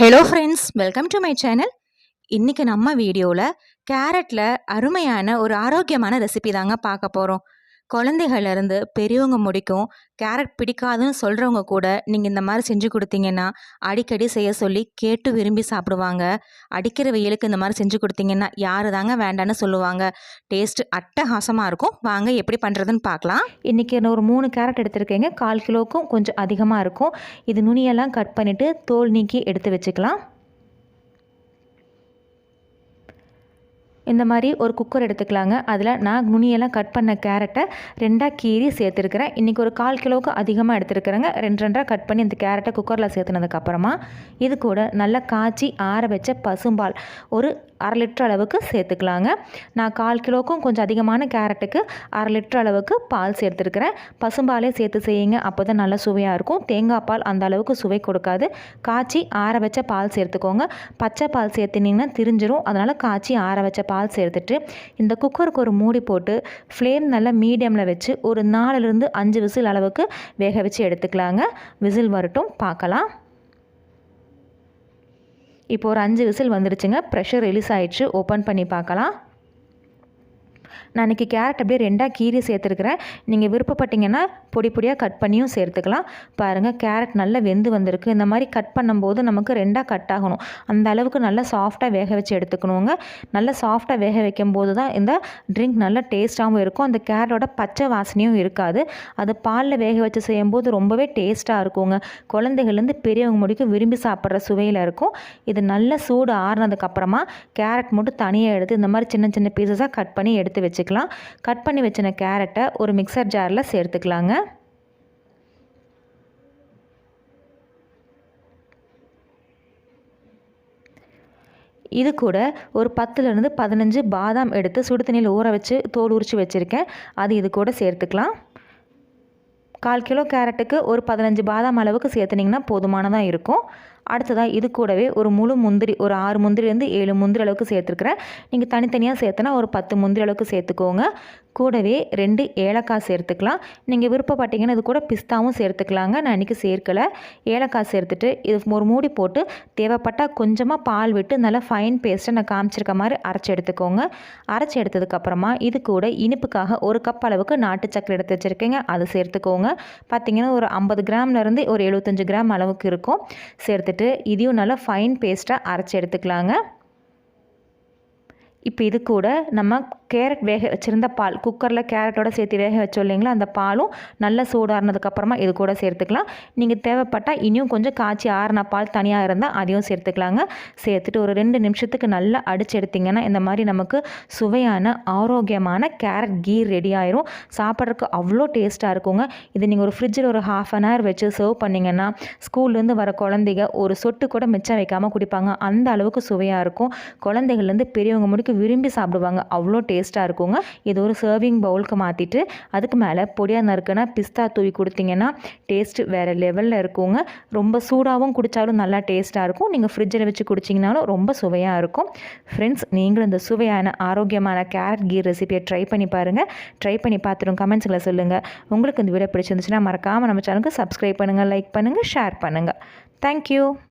Hello friends welcome to my channel இன்றைக்கி நம்ம வீடியோவில் கேரட்டில் அருமையான ஒரு ஆரோக்கியமான ரெசிபி தாங்க பார்க்க போகிறோம் குழந்தைகள்லேருந்து பெரியவங்க முடிக்கும் கேரட் பிடிக்காதுன்னு சொல்கிறவங்க கூட நீங்கள் இந்த மாதிரி செஞ்சு கொடுத்தீங்கன்னா அடிக்கடி செய்ய சொல்லி கேட்டு விரும்பி சாப்பிடுவாங்க. அடிக்கிற வெயிலுக்கு இந்த மாதிரி செஞ்சு கொடுத்தீங்கன்னா யார் தாங்க வேண்டான்னு சொல்லுவாங்க. டேஸ்ட் அட்டகாசமாக இருக்கும். வாங்க எப்படி பண்ணுறதுன்னு பார்க்கலாம். இன்றைக்கி நான் ஒரு மூணு கேரட் எடுத்திருக்கேங்க. கால் கிலோவுக்கும் கொஞ்சம் அதிகமாக இருக்கும். இது நுனியெல்லாம் கட் பண்ணிவிட்டு தோல் நீக்கி எடுத்து வச்சுக்கலாம். இந்த மாதிரி ஒரு குக்கர் எடுத்துக்கலாங்க. அதில் நான் நுனியெல்லாம் கட் பண்ண கேரட்டை ரெண்டாக கீறி சேர்த்துருக்கிறேன். இன்றைக்கி ஒரு கால் கிலோவுக்கு அதிகமாக எடுத்துருக்குறேங்க. ரெண்டு ரெண்டாக கட் பண்ணி இந்த கேரட்டை குக்கரில் சேர்த்துனதுக்கப்புறமா இது கூட நல்லா காய்ச்சி ஆற வச்ச பசும்பால். ஒரு அரை லிட்டர் அளவுக்கு சேர்த்துக்கலாங்க. நான் கால் கிலோக்கும் கொஞ்சம் அதிகமான கேரட்டுக்கு அரை லிட்டர் அளவுக்கு பால் சேர்த்துருக்கிறேன். பசும்பாலே சேர்த்து செய்யுங்க. அப்போ தான் நல்லா சுவையாக இருக்கும். தேங்காய் பால் அந்த அளவுக்கு சுவை கொடுக்காது. காய்ச்சி ஆற வச்ச பால் சேர்த்துக்கோங்க. பச்சை பால் சேர்த்துனீங்கன்னா திரிஞ்சிரும். அதனால் காய்ச்சி ஆற வச்ச பால் சேர்த்துட்டு இந்த குக்கருக்கு ஒரு மூடி போட்டு ஃப்ளேம் நல்லா மீடியமில் வச்சு ஒரு நாலுலேருந்து அஞ்சு விசில் அளவுக்கு வேக வச்சு எடுத்துக்கலாங்க. விசில் வரட்டும். பார்க்கலாம். இப்போ ஒரு அஞ்சு விசில் வந்துருச்சுங்க. ப்ரெஷர் ரிலீஸ் ஆயிடுச்சு. ஓப்பன் பண்ணி பார்க்கலாம். நான் இன்றைக்கி கேரட் அப்படியே ரெண்டாக கீரி சேர்த்துருக்குறேன். நீங்கள் விருப்பப்பட்டீங்கன்னா பொடி பொடியாக கட் பண்ணியும் சேர்த்துக்கலாம். பாருங்கள் கேரட் நல்லா வெந்து வந்திருக்கு. இந்த மாதிரி கட் பண்ணும்போது நமக்கு ரெண்டாக கட் ஆகணும். அந்த அளவுக்கு நல்லா சாஃப்டாக வேக வச்சு எடுத்துக்கணுங்க. நல்லா சாஃப்டாக வேக வைக்கும் போது தான் இந்த ட்ரிங்க் நல்லா டேஸ்ட்டாகவும் இருக்கும். அந்த கேரட்டோட பச்சை வாசனையும் இருக்காது. அது பாலில் வேக வச்சு செய்யும்போது ரொம்பவே டேஸ்ட்டாக இருக்குங்க. குழந்தைகள்லேருந்து பெரியவங்க முடிக்கும் விரும்பி சாப்பிட்ற சுவையில் இருக்கும். இது நல்ல சூடு ஆறுனதுக்கப்புறமா கேரட் மட்டும் தனியாக எடுத்து இந்த மாதிரி சின்ன சின்ன பீசஸாக கட் பண்ணி எடுத்து வச்சுக்கலாம். கட் பண்ணி வச்சின கேரட்டை ஒரு மிக்சர் ஜாரில் சேர்த்துக்கலாங்க. இது கூட ஒரு பத்துலேருந்து பதினஞ்சு பாதாம் எடுத்து சுடு தண்ணியில் ஊற வச்சு தோல் உரித்து வச்சுருக்கேன். அது இது கூட சேர்த்துக்கலாம். கால் கிலோ கேரட்டுக்கு ஒரு பதினஞ்சு பாதாம் அளவுக்கு சேர்த்துனிங்கன்னா போதுமானதாக இருக்கும். அடுத்ததாக இது கூடவே ஒரு முழு முந்திரி ஒரு ஆறு முந்திரிலேருந்து ஏழு முந்திரி அளவுக்கு சேர்த்துருக்குறேன். நீங்கள் தனித்தனியாக சேர்த்துனா ஒரு பத்து முந்திரி அளவுக்கு சேர்த்துக்கோங்க. கூடவே ரெண்டு ஏலக்காய் சேர்த்துக்கலாம். நீங்கள் விருப்பப்பட்டீங்கன்னா இது கூட பிஸ்தாவும் சேர்த்துக்கலாங்க. நான் இன்றைக்கி சேர்க்கலை. ஏலக்காய் சேர்த்துட்டு இது ஒரு மூடி போட்டு தேவைப்பட்டால் கொஞ்சமாக பால் விட்டு நல்லா ஃபைன் பேஸ்ட்டை நான் காமிச்சிருக்க மாதிரி அரைச்சி எடுத்துக்கோங்க. அரைச்சி எடுத்ததுக்கப்புறமா இது கூட இனிப்புக்காக ஒரு கப் அளவுக்கு நாட்டு சக்கரை எடுத்து வச்சுருக்கேங்க. அதை சேர்த்துக்கோங்க. பார்த்திங்கன்னா ஒரு ஐம்பது கிராம்லேருந்து ஒரு எழுபத்தஞ்சு கிராம் அளவுக்கு இருக்கும். சேர்த்துட்டு இதையும் நல்லா ஃபைன் பேஸ்ட்டாக அரைச்சி எடுத்துக்கலாங்க. இப்போ இது கூட நம்ம கேரட் வேக வச்சுருந்த பால் குக்கரில் கேரட்டோட சேர்த்து வேக வச்சோம் இல்லைங்களா அந்த பாலும் நல்லா சூடாறினதுக்கப்புறமா இது கூட சேர்த்துக்கலாம். நீங்கள் தேவைப்பட்டால் இனியும் கொஞ்சம் காய்ச்சி ஆறின பால் தனியாக இருந்தால் அதையும் சேர்த்துக்கலாங்க. சேர்த்துட்டு ஒரு ரெண்டு நிமிஷத்துக்கு நல்லா அடிச்சு எடுத்திங்கன்னா இந்த மாதிரி நமக்கு சுவையான ஆரோக்கியமான கேரட் கீ ரெடி ஆயிரும். சாப்பிட்றதுக்கு அவ்வளோ டேஸ்ட்டாக இருக்குங்க. இது நீங்கள் ஒரு ஃப்ரிட்ஜில் ஒரு ஹாஃப் அன் ஹவர் வச்சு சர்வ் பண்ணிங்கன்னா ஸ்கூல்லேருந்து வர குழந்தைங்க ஒரு சொட்டு கூட மிச்சம் வைக்காமல் குடிப்பாங்க. அந்த அளவுக்கு சுவையாக இருக்கும். குழந்தைகள்லேருந்து பெரியவங்க முடிக்க விரும்பி சாப்பிடுவாங்க. அவ்வளோ டேஸ்ட் டேஸ்ட்டாக இருக்குங்க. இது ஒரு சர்விங் பவுலுக்கு மாற்றிட்டு அதுக்கு மேலே பொடியாக நறுக்குன்னா பிஸ்தா தூவி கொடுத்தீங்கன்னா டேஸ்ட்டு வேறு லெவலில் இருக்குங்க. ரொம்ப சூடாகவும் குடித்தாலும் நல்லா டேஸ்ட்டாக இருக்கும். நீங்கள் ஃப்ரிட்ஜில் வச்சு குடிச்சிங்கனாலும் ரொம்ப சுவையாக இருக்கும். ஃப்ரெண்ட்ஸ் நீங்களும் இந்த சுவையான ஆரோக்கியமான கேரட் கீ ரெசிபியை ட்ரை பண்ணி பாருங்கள் ட்ரை பண்ணி பார்த்துடும் கமெண்ட்ஸில் சொல்லுங்கள் உங்களுக்கு இந்த வீடியோ பிடிச்சிருந்துச்சுன்னா மறக்காமல் நம்ம சேனலுக்கு சப்ஸ்கிரைப் பண்ணுங்கள் லைக் பண்ணுங்கள் ஷேர் பண்ணுங்கள் தேங்க்யூ